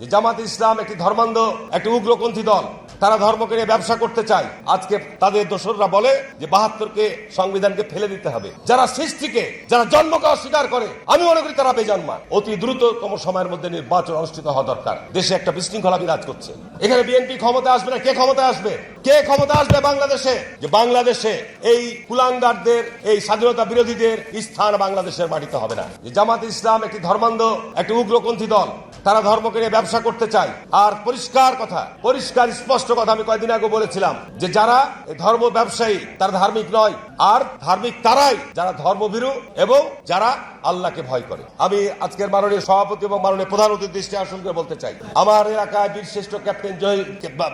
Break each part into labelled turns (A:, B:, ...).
A: যে জামাত ইসলাম একটি ধর্মান্ধ, একটি উগ্রপন্থী দল। তারা ধর্মকে নিয়ে ব্যবসা করতে চায়। আজকে তাদের দোসররা বলে যে বাহাত্তরকে সংবিধানকে ফেলে দিতে হবে। যারা সৃষ্টিকে, যারা জন্মকে অস্বীকার করে, আমি মনে করি তারা বেজন্মা অতি দ্রুততম সময়ের মধ্যে নির্বাচন অনুষ্ঠিত হওয়া দরকার। দেশে একটা বিশৃঙ্খলা বিরাজ করছে। এখানে বিএনপি ক্ষমতা আসবে না? কে ক্ষমতা আসবে? কে ক্ষমতা আসবে বাংলাদেশে? যে বাংলাদেশে এই কুলাঙ্গারদের, এই স্বাধীনতা বিরোধীদের স্থান বাংলাদেশের মাটিতে হবে না। যে জামাত ইসলাম একটি ধর্মান্ধ, একটি উগ্রপন্থী দল তারা ধর্মকে নিয়ে ব্যবসা করতে চায়। আর পরিষ্কার কথা, পরিষ্কার স্পষ্ট কথা আমি কয়েকদিন আগে বলেছিলাম যে যারা ধর্ম ব্যবসায়ী, তারা ধার্মিক নয়। আর ধার্মিক তারাই যারা ধর্মভীরু এবং যারা আল্লাহকে ভয় করে। আমি আজকের মাননীয় সভাপতি এবং মাননীয় প্রধান অতিথি দৃষ্টি আসন করে বলতে চাই, আমার এলাকায় বীরশ্রেষ্ঠ ক্যাপ্টেন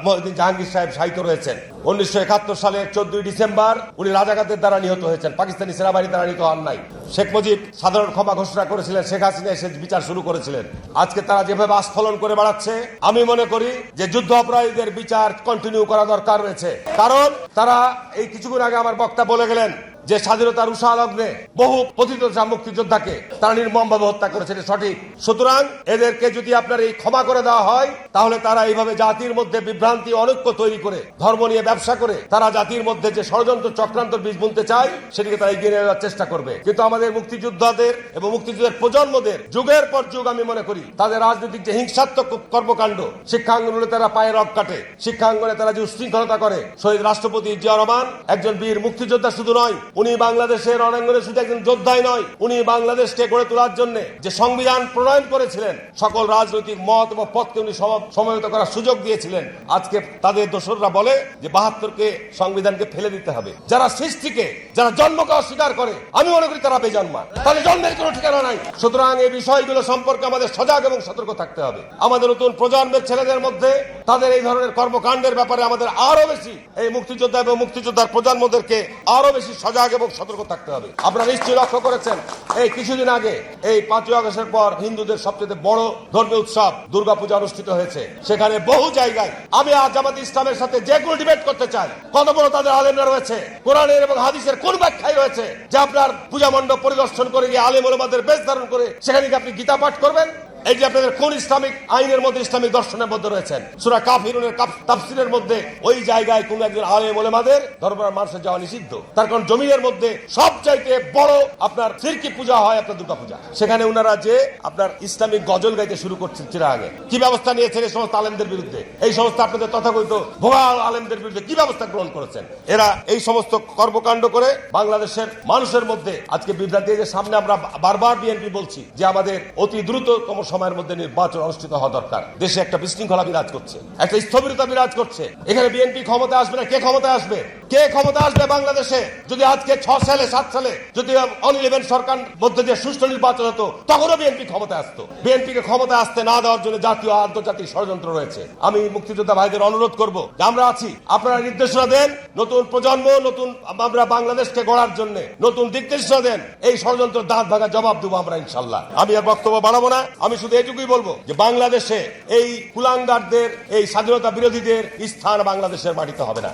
A: মহিউদ্দিন জাহাঙ্গীর সাহেব শাহিত রয়েছেন। উনিশশো একাত্তর সালের চোদ্দই ডিসেম্বর উনি রাজাঘাতের দ্বারা নিহত হয়েছেন, পাকিস্তানি সেনাবাহিনী দ্বারা নিহত হন নাই। শেখ মুজিব সাধারণ ক্ষমা ঘোষণা করেছিলেন, শেখ হাসিনা এসে বিচার শুরু করেছিলেন। আজকে তারা যেভাবে আস্ফলন করে বাড়াচ্ছে, আমি মনে করি যে যুদ্ধ অপরাধীদের বিচার কন্টিনিউ করা দরকার রয়েছে। কারণ তারা এই কিছুক্ষণ আগে আমার বক্তা বলে গেলেন Ölen যে স্বাধীনতার উষা লগ্নে বহু পতিত মুক্তিযোদ্ধাকে তারা নির্মমভাবে হত্যা করেছে সঠিক। সুতরাং এদেরকে যদি আপনার এই ক্ষমা করে দেওয়া হয়, তাহলে তারা এইভাবে জাতির মধ্যে বিভ্রান্তি, অনৈক্য তৈরি করে, ধর্ম নিয়ে ব্যবসা করে, তারা জাতির মধ্যে যে ষড়যন্ত্র চক্রান্ত বীজ বুনতে চায়, সেটিকে তারা এগিয়ে নেওয়ার চেষ্টা করবে। কিন্তু আমাদের মুক্তিযোদ্ধাদের এবং মুক্তিযুদ্ধের প্রজন্মদের, যুগের পর যুগ আমি মনে করি, তাদের রাজনৈতিক যে হিংসাত্মক কর্মকাণ্ড শিক্ষাঙ্গনে তারা পায়ে রক কাটে শিক্ষাঙ্গনে তারা যে উশৃঙ্খলতা করে, শহীদ রাষ্ট্রপতি জিয়া রহমান একজন বীর মুক্তিযোদ্ধা শুধু নয় উনি বাংলাদেশের রণাঙ্গনে শুধু একজন যোদ্ধাই নয়, উনি বাংলাদেশকে গড়ে তোলার জন্য যে সংবিধান প্রণয়ন করেছিলেন, সকল রাজনৈতিক মত এবং পথকে উনি সম- সমবেত করার সুযোগ দিয়েছিলেন। আজকে তাদের দোসররা বলে যে বাহাত্তরকে সংবিধানকে ফেলে দিতে হবে। যারা সৃষ্টিকে, যারা জন্মকে অস্বীকার করে, আমি মনে করি তারা বেজন্মা। তাদের জন্মের কোনো ঠিকানা নাই। সুতরাং এই বিষয়গুলো সম্পর্কে আমাদের সজাগ এবং সতর্ক থাকতে হবে। আমাদের নতুন প্রজন্মের ছেলেদের মধ্যে তাদের এই ধরনের কর্মকাণ্ডের ব্যাপারে আমাদের আরও বেশি এই মুক্তিযোদ্ধা এবং মুক্তিযোদ্ধার প্রজন্মদেরকে আরও বেশি সজাগ এবং সতর্ক থাকতে হবে। আপনারা নিশ্চয়ই লক্ষ্য করেছেন, এই কিছুদিন আগে, এই পাঁচই আগস্টের পর হিন্দুদের সবচেয়ে বড় ধর্মীয় উৎসব দুর্গাপূজা অনুষ্ঠিত হয়েছে। সেখানে বহু জায়গায় আমি আজ জামাত ইসলামের সাথে যে কোনো ডিবেট করতে চাই, কত বড় তাদের আলেমরা রয়েছে, কোরআনের এবং হাদিসের কোন ব্যাখ্যায় রয়েছে, যে আপনার পূজা মণ্ডপ পরিদর্শন করে গিয়ে আলেম ওলমাদের বেশ ধারণ করে সেখানে আপনি গীতা পাঠ করবেন? এই যে আপনাদের কোন ইসলামিক আইনের মধ্যে ইসলামিক দর্শনের মধ্যে রয়েছেন? সুরা কাফিরুনের কাফ- তাফসিরের মধ্যে ওই জায়গায় কোন একজন আলেম ওলেমাদের দরবার মানুষের যাওয়া নিষিদ্ধ। তার কারণ জমিনের মধ্যে সবচাইতে বড় আপনার সিরকি পূজা হয় আপনার দুর্গা পূজা। সেখানে ওনারা যে আপনার ইসলামিক গজল গাইতে শুরু করছেন চিরা আগে। কি ব্যবস্থা নিয়েছেন এই সমস্ত আলেমদের বিরুদ্ধে? এই সমস্ত আপনাদের তথাকথিত ভোগা আলেমদের বিরুদ্ধে কি ব্যবস্থা গ্রহণ করেছেন? এরা এই সমস্ত কর্মকাণ্ড করে বাংলাদেশের মানুষের মধ্যে আজকে বিভ্রান্তি যে সামনে আমরা বারবার বিএনপি বলছি যে আমাদের অতি দ্রুততম সময়ের মধ্যে নির্বাচন অনুষ্ঠিত হওয়া দরকার। দেশে একটা বিশৃঙ্খলা বিরাজ করছে। একটা স্থবিরতা বিরাজ করছে। এখানে বিএনপি ক্ষমতা আসবে না? কে ক্ষমতা আসবে? কে ক্ষমতা আসবে বাংলাদেশে? যদি আজকে ছ সালে, সাত সালে যদি অন সরকার মধ্যে দিয়ে সুষ্ঠু নির্বাচন হতো, তখনও বিএনপি ক্ষমতা আসতো। বিএনপি কে ক্ষমতা আসতে না দেওয়ার জন্য জাতীয় আন্তর্জাতিক ষড়যন্ত্র রয়েছে। আমি মুক্তিযোদ্ধা ভাইদের অনুরোধ করব আমরা আছি। আপনারা নির্দেশনা দেন নতুন প্রজন্ম, নতুন আমরা বাংলাদেশকে গড়ার জন্য নতুন দিক নির্দেশনা দেন। এই ষড়যন্ত্র দাঁত ভাঙা জবাব দেবো আমরা ইনশাল্লাহ। আমি আর বক্তব্য বাড়াবো না। আমি শুধু এটুকুই বলব যে বাংলাদেশে এই কুলাঙ্গারদের, এই স্বাধীনতা বিরোধীদের স্থান বাংলাদেশের মাটিতে হবে না।